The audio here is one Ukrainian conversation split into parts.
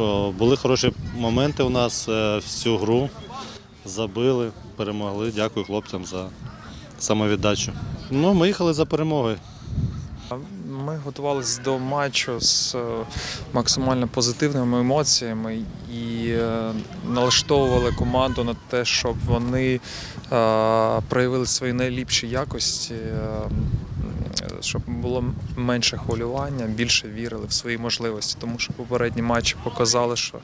що були хороші моменти у нас е, всю гру. Забили, перемогли. Дякую хлопцям за самовіддачу. Ну, ми їхали за перемогою. Ми готувалися до матчу з е, максимально позитивними емоціями і е, налаштовували команду на те, щоб вони проявили свої найліпші якості, щоб було менше хвилювання, більше вірили в свої можливості, тому що попередні матчі показали, що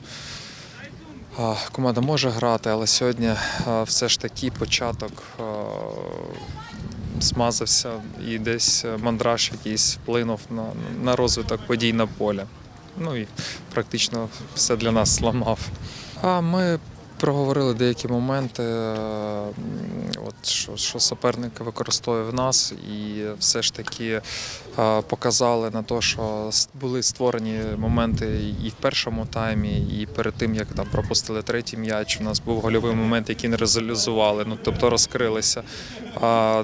команда може грати, але сьогодні все ж таки початок. смазався і десь мандраж якийсь вплинув на, на розвиток подій на полі. Ну і практично все для нас зламав. А ми проговорили деякі моменти, от, що, що суперник в нас, і все ж таки е, показали на те, що були створені моменти і в першому таймі, і перед тим, як там пропустили третій м'яч. У нас був гольовий момент, який не резалізували, ну тобто розкрилися.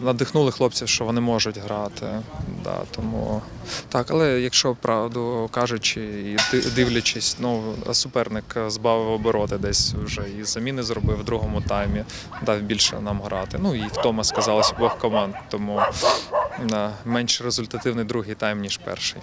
Надихнули хлопців, що вони можуть грати. Да, тому так, але якщо правду кажучи і дивлячись, ну суперник збавив обороти десь вже і заміни зробив в другому таймі, дав більше нам грати. Ну і втома сказалась обох команд, тому менш результативний другий тайм, ніж перший.